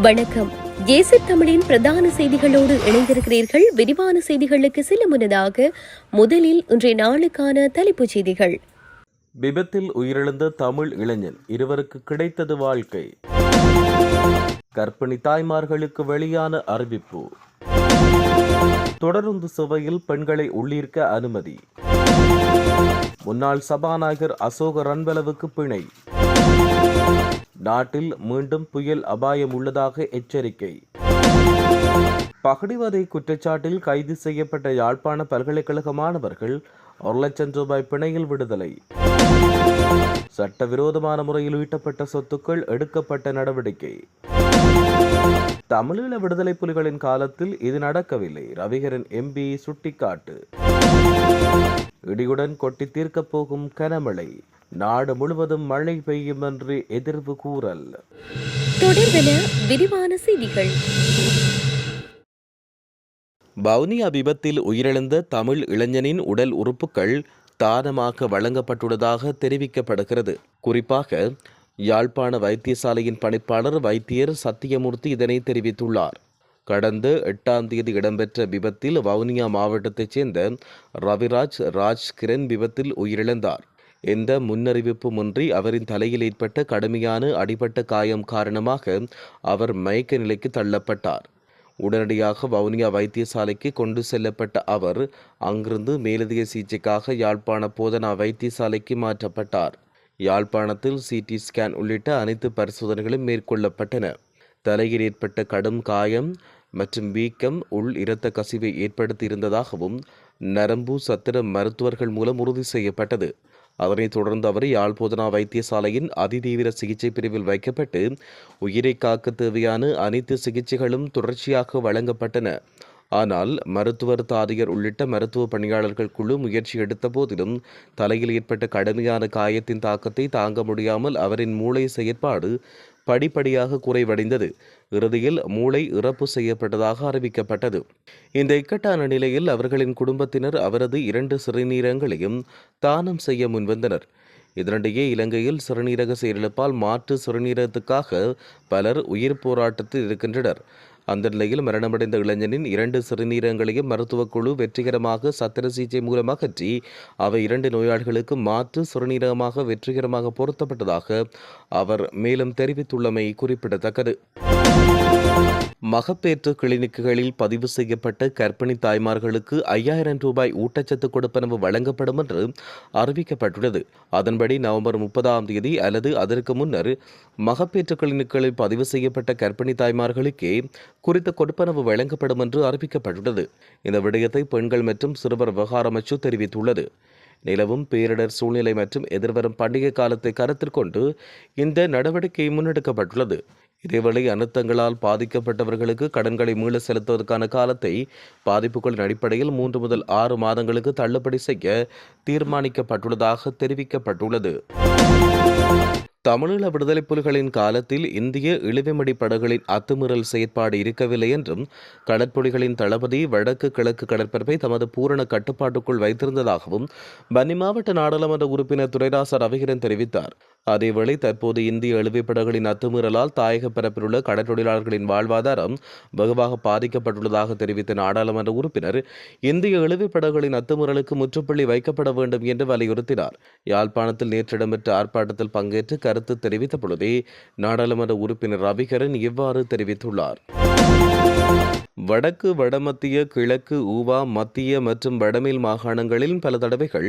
வணக்கம். ஏசி தமிழின் பிரதான செய்திகளோடு இணைந்திருக்கிறீர்கள். விரிவான செய்திகளுக்கு செல்ல முன்னதாக முதலில் இன்றைய நாளுக்கான தலைப்புச் செய்திகள். விபத்தில் உயிரிழந்த தமிழ் இளைஞன் இருவருக்கு கிடைத்தது வாழ்க்கை. கர்ப்பிணி தாய்மார்களுக்கு வெளியான அறிவிப்பு. தொடருந்து சுவையில் பெண்களை உள்ளீர்க்க அனுமதி. முன்னாள் சபாநாயகர் அசோக ரன்வலவுக்கு பிணை. நாட்டில் மீண்டும் புயல் அபாயம் உள்ளதாக எச்சரிக்கை. பகடிவதை குற்றச்சாட்டில் கைது செய்யப்பட்ட யாழ்ப்பாண பல்கலைக்கழக மாணவர்கள் ஒரு லட்சம் ரூபாய் பிணையில் விடுதலை. சட்டவிரோதமான முறையில் ஈட்டப்பட்ட சொத்துக்கள் எடுக்கப்பட்ட நடவடிக்கை. தமிழீழ விடுதலை புலிகளின் காலத்தில் இது நடக்கவில்லை ரவிகரன் எம்பி சுட்டிக்காட்டு. இடியுடன் கொட்டி தீர்க்கப் போகும் கனமழை. நாடு முழுவதும் மழை பெய்யும் என்று எதிர்வு கூறல். தொடர்பென விரிவான செய்திகள். வவுனியா விபத்தில் உயிரிழந்த தமிழ் இளைஞனின் உடல் உறுப்புகள் தானமாக வழங்கப்பட்டுள்ளதாக தெரிவிக்கப்படுகிறது. குறிப்பாக யாழ்ப்பாண வைத்தியசாலையின் பணிப்பாளர் வைத்தியர் சத்தியமூர்த்தி இதனை தெரிவித்துள்ளார். கடந்த எட்டாம் தேதி இடம்பெற்ற விபத்தில் வவுனியா மாவட்டத்தைச் சேர்ந்த ரவிராஜ் ராஜ் கிரண் விபத்தில் உயிரிழந்தார். எந்த முன்னறிவிப்புமின்றி அவரின் தலையில் ஏற்பட்ட கடுமையான அடிபட்ட காயம் காரணமாக அவர் மயக்க நிலைக்கு தள்ளப்பட்டார். உடனடியாக வவுனியா வைத்தியசாலைக்கு கொண்டு செல்லப்பட்ட அவர் அங்கிருந்து மேலதிக சிகிச்சைக்காக யாழ்ப்பாண போதனா வைத்தியசாலைக்கு மாற்றப்பட்டார். யாழ்ப்பாணத்தில் சிடி ஸ்கேன் உள்ளிட்ட அனைத்து பரிசோதனைகளும் மேற்கொள்ளப்பட்டன. தலையில் ஏற்பட்ட கடும் காயம் மற்றும் வீக்கம் உள் இரத்த கசிவை ஏற்படுத்தியிருந்ததாகவும் நரம்பு சத்திர மருத்துவர்கள் மூலம் உறுதி செய்யப்பட்டது. அதனைத் தொடர்ந்து அவர் யாழ் போதனா வைத்தியசாலையின் அதிதீவிர சிகிச்சை பிரிவில் வைக்கப்பட்டு உயிரை காக்க தேவையான அனைத்து சிகிச்சைகளும் தொடர்ச்சியாக வழங்கப்பட்டன. ஆனால் மருத்துவர் தாதியர் உள்ளிட்ட மருத்துவ பணியாளர்கள் குழு முயற்சி எடுத்த போதிலும் தலையில் ஏற்பட்ட கடுமையான காயத்தின் தாக்கத்தை தாங்க முடியாமல் அவரின் மூளை செயற்பாடு படிப்படியாக குறைவடைந்தது. இறுதியில் மூளை இறப்பு செய்யப்பட்டதாக அறிவிக்கப்பட்டது. இந்த இக்கட்டான நிலையில் அவர்களின் குடும்பத்தினர் அவரது இரண்டு சிறுநீரகங்களையும் தானம் செய்ய முன்வந்தனர். இதனிடையே இலங்கையில் சிறுநீரக செயலிழப்பால் மாற்று சிறுநீரகத்துக்காக பலர் உயிர் போராட்டத்தில் இருக்கின்றனர். அந்த நிலையில் மரணமடைந்த இளைஞனின் இரண்டு சிறுநீரகங்களையும் மருத்துவக்குழு வெற்றிகரமாக சத்திர சிகிச்சை மூலம் அகற்றி அவை இரண்டு நோயாளிகளுக்கு மாற்று சிறுநீரகமாக வெற்றிகரமாக பொருத்தப்பட்டதாக அவர் மேலும் தெரிவித்துள்ளமை குறிப்பிடத்தக்கது. மகப்பேற்று கிளினிக்குகளில் பதிவு செய்யப்பட்ட கர்ப்பிணி தாய்மார்களுக்கு ஐயாயிரம் ரூபாய் ஊட்டச்சத்து கொடுப்பனவு வழங்கப்படும் என்று அறிவிக்கப்பட்டுள்ளது. அதன்படி நவம்பர் முப்பதாம் தேதி அல்லது அதற்கு முன்னர் மகப்பேற்று கிளினிக்குகளில் பதிவு செய்யப்பட்ட கர்ப்பிணி தாய்மார்களுக்கே குறித்த கொடுப்பனவு வழங்கப்படும் என்று அறிவிக்கப்பட்டுள்ளது. இந்த விடயத்தை பெண்கள் மற்றும் சிறுவர் விவகார அமைச்சு தெரிவித்துள்ளது. நிலவும் பேரிடர் சூழ்நிலை மற்றும் எதிர்வரும் பண்டிகை காலத்தை கருத்தில் கொண்டு இந்த நடவடிக்கை முன்னெடுக்கப்பட்டுள்ளது. இதேவேளை அனர்த்தங்களால் பாதிக்கப்பட்டவர்களுக்கு கடன்களை மீள செலுத்துவதற்கான காலத்தை பாதிப்புகளின் அடிப்படையில் மூன்று முதல் ஆறு மாதங்களுக்கு தள்ளுபடி செய்ய தீர்மானிக்கப்பட்டுள்ளதாக தெரிவிக்கப்பட்டுள்ளது. தமிழீழ விடுதலை புலிகளின் காலத்தில் இந்திய இழுவைமடி படகுகளின் அத்துமீறல் செயற்பாடு இருக்கவில்லை என்றும் கடற்புலிகளின் தளபதி வடக்கு கிழக்கு கடற்பரப்பை தமது பூரண கட்டுப்பாட்டுக்குள் வைத்திருந்ததாகவும் பன்னி மாவட்ட நாடாளுமன்ற உறுப்பினர் துரைராச ரவிகரன் தெரிவித்தார். அதேவேளை தற்போது இந்திய இழுவைப் படகுகளின் அத்துமீறலால் தாயக பரப்பில் உள்ள கடற்தொழிலாளர்களின் வாழ்வாதாரம் வெகுவாக பாதிக்கப்பட்டுள்ளதாக தெரிவித்த நாடாளுமன்ற உறுப்பினர் இந்திய இழுவைப் படகுகளின் அத்துமீறலுக்கு முற்றுப்புள்ளி வைக்கப்பட வேண்டும் என்று வலியுறுத்தினார். யாழ்ப்பாணத்தில் நேற்று இடம்பெற்ற ஆர்ப்பாட்டத்தில் பங்கேற்று கருத்து தெரிவித்த பொழுதே நாடாளுமன்ற உறுப்பினர் ரவிகரன் இவ்வாறு தெரிவித்துள்ளார். வடக்கு வடமத்திய கிழக்கு ஊவா மத்திய மற்றும் வடமேல் மாகாணங்களில் பல தடவைகள்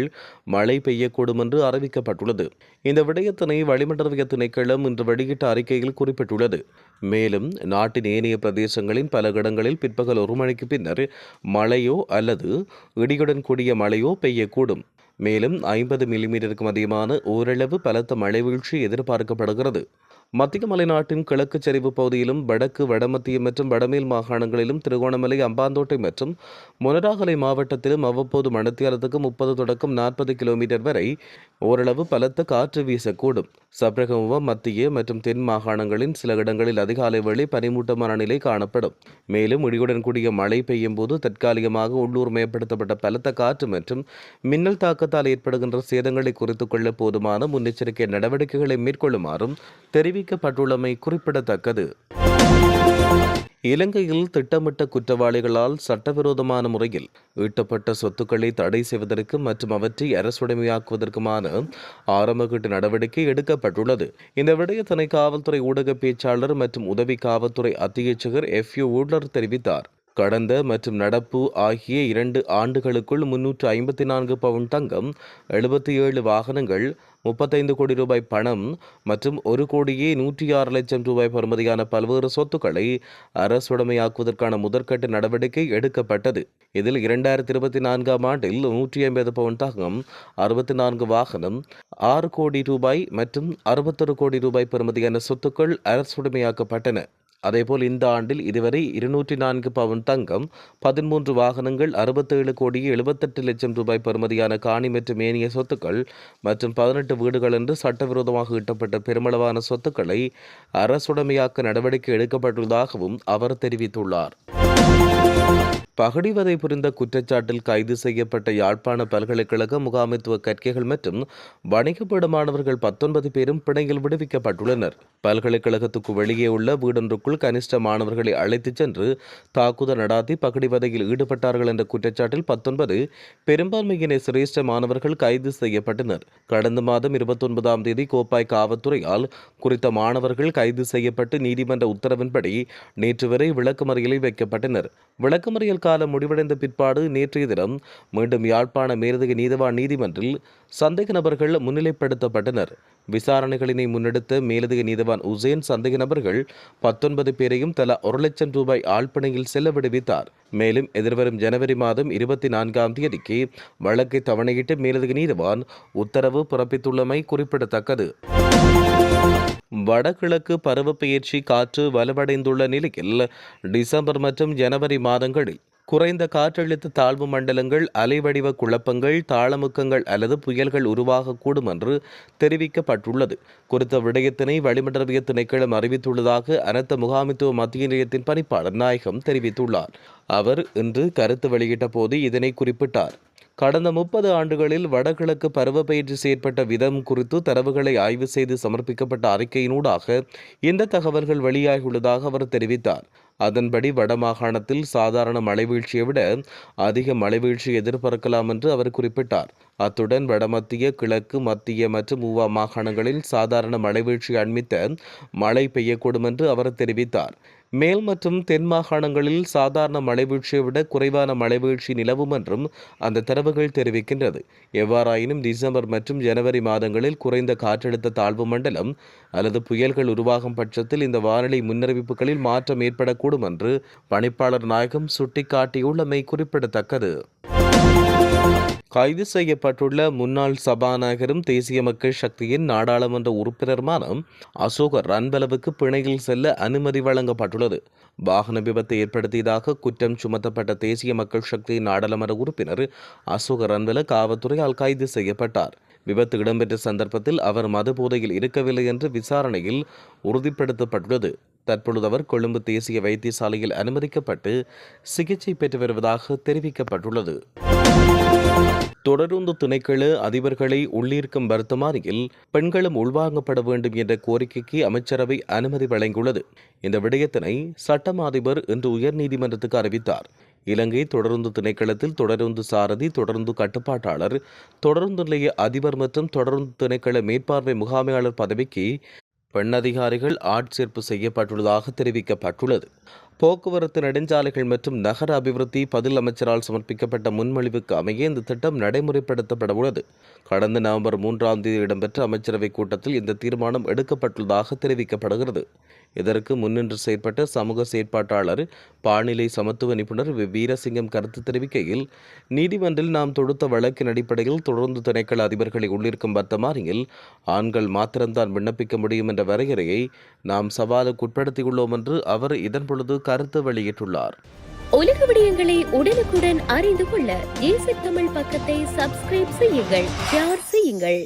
மழை பெய்யக்கூடும் என்று அறிவிக்கப்பட்டுள்ளது. இந்த விடயத்தினை வளிமண்டலவிய திணைக்களம் இன்று வெளியிட்ட அறிக்கையில் குறிப்பிட்டுள்ளது. மேலும் நாட்டின் ஏனைய பிரதேசங்களின் பல இடங்களில் பிற்பகல் ஒரு மணிக்கு பின்னர் மழையோ அல்லது இடியுடன் கூடிய மழையோ பெய்யக்கூடும். மேலும் ஐம்பது மில்லிமீட்டருக்கும் அதிகமான ஓரளவு பலத்த மழை வீழ்ச்சி எதிர்பார்க்கப்படுகிறது. மத்திய மலைநாட்டின் கிழக்கு சரிவு பகுதியிலும் வடக்கு வடமத்திய மற்றும் வடமேல் மாகாணங்களிலும் திருகோணமலை அம்பாந்தோட்டை மற்றும் மொனராகலை மாவட்டத்திலும் அவ்வப்போது மணத்தியாலத்துக்கு முப்பது தொடக்கம் நாற்பது கிலோமீட்டர் வரை ஓரளவு பலத்த காற்று வீசக்கூடும். சப்ரகமுவ மத்திய மற்றும் தென் மாகாணங்களின் சில இடங்களில் அதிகாலை வேளை பனிமூட்டமான நிலை காணப்படும். மேலும் இடியுடன் கூடிய மழை பெய்யும் போது தற்காலிகமாக உள்ளூர் மேம்படுத்தப்பட்ட பலத்த காற்று மற்றும் மின்னல் தாக்கத்தால் ஏற்படுகின்ற சேதங்களை குறித்துக் கொள்ள போதுமான முன்னெச்சரிக்கை நடவடிக்கைகளை மேற்கொள்ளுமாறும் தெரிவிக்கப்பட்டுள்ளமை குறிப்பிடத்தக்கது. இலங்கையில் திட்டமிட்ட குற்றவாளிகளால் சட்டவிரோதமான முறையில் ஈட்டப்பட்ட சொத்துக்களை தடை செய்வதற்கு மற்றும் அவற்றை அரசுடைமையாக்குவதற்குமான ஆரம்பகட்ட நடவடிக்கை எடுக்கப்பட்டுள்ளது. இந்த விடயத்தினை காவல்துறை ஊடக பேச்சாளர் மற்றும் உதவி காவல்துறை அத்தியட்சகர் எஃப் யூ ஊட்லர் தெரிவித்தார். கடந்த மற்றும் நடப்பு ஆகிய இரண்டு ஆண்டுகளுக்குள் முன்னூற்று ஐம்பத்தி நான்கு பவுன் தங்கம் எழுபத்தி ஏழு வாகனங்கள் முப்பத்தைந்து கோடி ரூபாய் பணம் மற்றும் ஒரு கோடியே நூற்றி ஆறு லட்சம் ரூபாய் பெறுமதியான பல்வேறு சொத்துக்களை அரசுடைமையாக்குவதற்கான முதற்கட்ட நடவடிக்கை எடுக்கப்பட்டது. இதில் இரண்டாயிரத்தி இருபத்தி நான்காம் ஆண்டில் நூற்றி ஐம்பது பவுன் தகம் அறுபத்தி நான்கு வாகனம் ஆறு கோடி ரூபாய் மற்றும் அறுபத்தொரு கோடி ரூபாய் பெறுமதியான சொத்துக்கள் அரசுடைமையாக்கப்பட்டன. அதேபோல் இந்த ஆண்டில் இதுவரை இருநூற்றி நான்கு பவுன் தங்கம் பதிமூன்று வாகனங்கள் அறுபத்தேழு கோடியே எழுபத்தெட்டு லட்சம் ரூபாய் பெறுமதியான காணி மற்றும் ஏனைய சொத்துக்கள் மற்றும் பதினெட்டு வீடுகள் என்று சட்டவிரோதமாக ஈட்டப்பட்ட பெருமளவான சொத்துக்களை அரசுடைமையாக்க நடவடிக்கை எடுக்கப்பட்டுள்ளதாகவும் அவர் தெரிவித்துள்ளார். பகடிவதை புரிந்த குற்றச்சாட்டில் கைது செய்யப்பட்ட யாழ்ப்பாண பல்கலைக்கழக முகாமைத்துவ கற்கைகள் மற்றும் வணிகப்பீட மாணவர்கள் பத்தொன்பது பேரும் பிணையில் விடுவிக்கப்பட்டுள்ளனர். பல்கலைக்கழகத்துக்கு வெளியே உள்ள வீடொன்றுக்குள் கனிஷ்ட மாணவர்களை அழைத்துச் சென்று தாக்குதல் நடாத்தி பகடிவதையில் ஈடுபட்டார்கள் என்ற குற்றச்சாட்டில் பத்தொன்பது பெரும்பான்மையினை சிரேஷ்ட மாணவர்கள் கைது செய்யப்பட்டனர். கடந்த மாதம் இருபத்தொன்பதாம் தேதி கோப்பாய் காவல்துறையால் குறித்த மாணவர்கள் கைது செய்யப்பட்டு நீதிமன்ற உத்தரவின்படி நேற்று வரை விளக்குமறியலில் வைக்கப்பட்டனர் விளக்குமறியல் காலம் முடிவடைந்த பிற்பாடு நேற்றைய தினம் மீண்டும் யாழ்ப்பாண மேலதிக நீதவான் நீதிமன்றில் சந்தேக நபர்கள் முன்னிலைப்படுத்தப்பட்டனர். விசாரணைகளினை முன்னெடுத்த மேலதிக நீதவான் உசேன் சந்தேக நபர்கள் பத்தொன்பது பேரையும் தலா ஒரு லட்சம் ரூபாய் ஆழ்பணையில் செல்ல விடுவித்தார். மேலும் எதிர்வரும் ஜனவரி மாதம் இருபத்தி நான்காம் தேதிக்கு வழக்கை தவணையிட்டு மேலதிக நீதவான் உத்தரவு பிறப்பித்துள்ளமை குறிப்பிடத்தக்கது. வடகிழக்கு பருவப்பெயர்ச்சி காற்று வலுவடைந்துள்ள நிலையில் டிசம்பர் மற்றும் ஜனவரி மாதங்களில் குறைந்த காற்றழுத்த தாழ்வு மண்டலங்கள் அலைவடிவ குழப்பங்கள் தாளமுக்கங்கள் அல்லது புயல்கள் உருவாகக்கூடும் என்று தெரிவிக்கப்பட்டுள்ளது. குறித்த விடயத்தினை வளிமண்டலவிய திணைக்களம் அறிவித்துள்ளதாக அனர்த்த முகாமித்துவ மத்திய நிலையத்தின் பணிப்பாளர் நாயகம் தெரிவித்துள்ளார். அவர் இன்று கருத்து வெளியிட்ட போது இதனை குறிப்பிட்டார். கடந்த முப்பது ஆண்டுகளில் வடகிழக்கு பருவப்பெயர்ச்சி செயற்பட்ட விதம் குறித்து தரவுகளை ஆய்வு செய்து சமர்ப்பிக்கப்பட்ட அறிக்கையினூடாக இந்த தகவல்கள் வெளியாகியுள்ளதாக அவர் தெரிவித்தார். அதன்படி வடமாகாணத்தில் சாதாரண மழைவீழ்ச்சியை விட அதிக மழைவீழ்ச்சி எதிர்பார்க்கலாம் என்று அவர் குறிப்பிட்டார். அத்துடன் வடமத்திய கிழக்கு மத்திய மற்றும் ஊவா மாகாணங்களில் சாதாரண மழைவீழ்ச்சி அண்மித்த மழை பெய்யக்கூடும் என்று அவர் தெரிவித்தார். மேல் மற்றும் தென் மாகாணங்களில் சாதாரண மழைவீழ்ச்சியை விட குறைவான மழைவீழ்ச்சி நிலவும் என்றும் அந்த தரவுகள் தெரிவிக்கின்றது. எவ்வாறாயினும் டிசம்பர் மற்றும் ஜனவரி மாதங்களில் குறைந்த காற்றழுத்த தாழ்வு மண்டலம் அல்லது புயல்கள் உருவாகும் பட்சத்தில் இந்த வானிலை முன்னறிவிப்புகளில் மாற்றம் ஏற்படக்கூடும் என்று பணிப்பாளர் நாயகம் சுட்டிக்காட்டியுள்ளமை குறிப்பிடத்தக்கது. கைது செய்யப்பட்டுள்ள முன்னாள் சபாநாயகரும் தேசிய மக்கள் சக்தியின் நாடாளுமன்ற உறுப்பினருமான அசோக ரன்பலவுக்கு பிணையில் செல்ல அனுமதி வழங்கப்பட்டுள்ளது. வாகன விபத்தை ஏற்படுத்தியதாக குற்றம் சுமத்தப்பட்ட தேசிய மக்கள் சக்தியின் நாடாளுமன்ற உறுப்பினர் அசோக ரன்வல காவல்துறையால் கைது செய்யப்பட்டார். விபத்து இடம்பெற்ற சந்தர்ப்பத்தில் அவர் மது போதையில் இருக்கவில்லை என்று விசாரணையில் உறுதிப்படுத்தப்பட்டுள்ளது. தற்பொழுது அவர் கொழும்பு தேசிய வைத்தியசாலையில் அனுமதிக்கப்பட்டு சிகிச்சை பெற்று வருவதாக தெரிவிக்கப்பட்டுள்ளது. தொடருந்து திணைக்கள அதிபர்களை உள்ளீர்க்கும் வர்த்தமானியில் பெண்களும் உள்வாங்கப்பட வேண்டும் என்ற கோரிக்கைக்கு அமைச்சரவை அனுமதி வழங்கியுள்ளது. இந்த விடயத்தினை சட்டம் அதிபர் இன்று உயர்நீதிமன்றத்துக்கு அறிவித்தார். இலங்கை தொடருந்து திணைக்களத்தில் தொடருந்து சாரதி தொடருந்து கட்டுப்பாட்டாளர் தொடருந்து நிலைய அதிபர் மற்றும் தொடருந்து திணைக்கள மேற்பார்வை முகாமையாளர் பதவிக்கு பெண் அதிகாரிகள் ஆட்சேர்ப்பு செய்யப்பட்டுள்ளதாக தெரிவிக்கப்பட்டுள்ளது. போக்குவரத்து நெடுஞ்சாலைகள் மற்றும் நகர அபிவிருத்தி பதில் அமைச்சரால் சமர்ப்பிக்கப்பட்ட முன்மொழிவுக்கு அமைய இந்த திட்டம் நடைமுறைப்படுத்தப்பட உள்ளது கடந்த நவம்பர் மூன்றாம் தேதி இடம்பெற்ற அமைச்சரவை கூட்டத்தில் இந்த தீர்மானம் எடுக்கப்பட்டுள்ளதாக தெரிவிக்கப்படுகிறது. இதற்கு முன்னின்று செயற்பட்ட சமூக செயற்பாட்டாளர் பால்நிலை சமத்துவ நிபுணர் வி. வீரசிங்கம் கருத்து தெரிவிக்கையில் நீதிமன்றில் நாம் தொடுத்த வழக்கின் அடிப்படையில் தொடர்ந்து திணைக்கள அதிபர்களை உள்ளிருக்கும் வர்த்தமானியில் ஆண்கள் மாத்திரம்தான் விண்ணப்பிக்க முடியும் என்ற வரையறையை நாம் சவாலுக்கு உட்படுத்தியுள்ளோம் என்று அவர் இதன் பொழுது கருத்து வெளியிட்டுள்ளார் உலக விடயங்களை உடனுக்குடன் அறிந்து கொள்ள ஏசி தமிழ் பக்கத்தை சப்ஸ்கிரைப் செய்யுங்கள் ஷேர் செய்யுங்கள்